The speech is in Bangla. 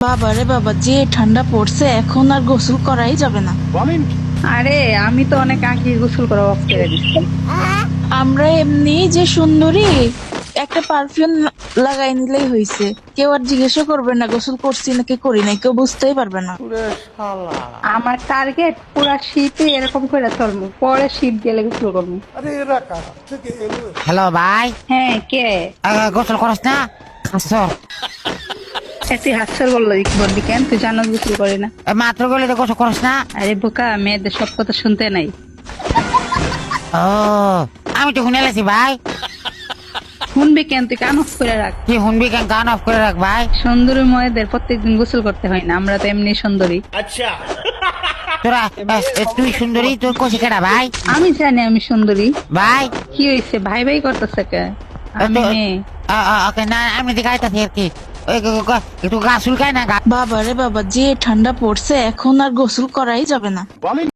বাবা রে বাবা যে ঠান্ডা পড়ছে এখন আর গোসল করাই যাবে না। আরে আমি তো অনেক আগে গোসল করা অফ করে দিচ্ছি আমরা এমনি যে সুন্দরী একটা পারফিউম লাগাই নিলেই হয়েছে কেউ আর জিজ্ঞাসা করবে না গোসল করছি নাকি করি নাই কেউ বুঝতেই পারবে না। আমার টার্গেট পুরা শীতে এরকম করে চলবো পরে শীত গেলে গোসল করব। হ্যালো ভাই। হ্যাঁ কে? গোসল করস না? হাস্যর বলল বললি কেন? তুই জানো গোসল করি না। মাত্র গেলে তো গোসল করস না? আরে বোকা মেয়েদের সব কথা শুনতে নাই। ও আমি তো শুনে লাছি ভাই। শুনবি কেন? তুই কান অফ করে রাখ। কি শুনবি কেন? গান অফ করে রাখ ভাই। সুন্দরী মেয়েদের প্রত্যেকদিন গোসল করতে হয় না আমরা তো এমনি সুন্দরী। তোরা তুই সুন্দরী? তোর কষি কেডা ভাই? আমি জানি আমি সুন্দরী। ভাই। কি হয়েছে ভাই ভাই করতেছে কে? আমি না আমি দেখাইতাছি আর কি। একটু গা চুলকায় না বাবা রে বাবা যে ঠান্ডা পড়ছে এখন আর গোসল করাই যাবে না।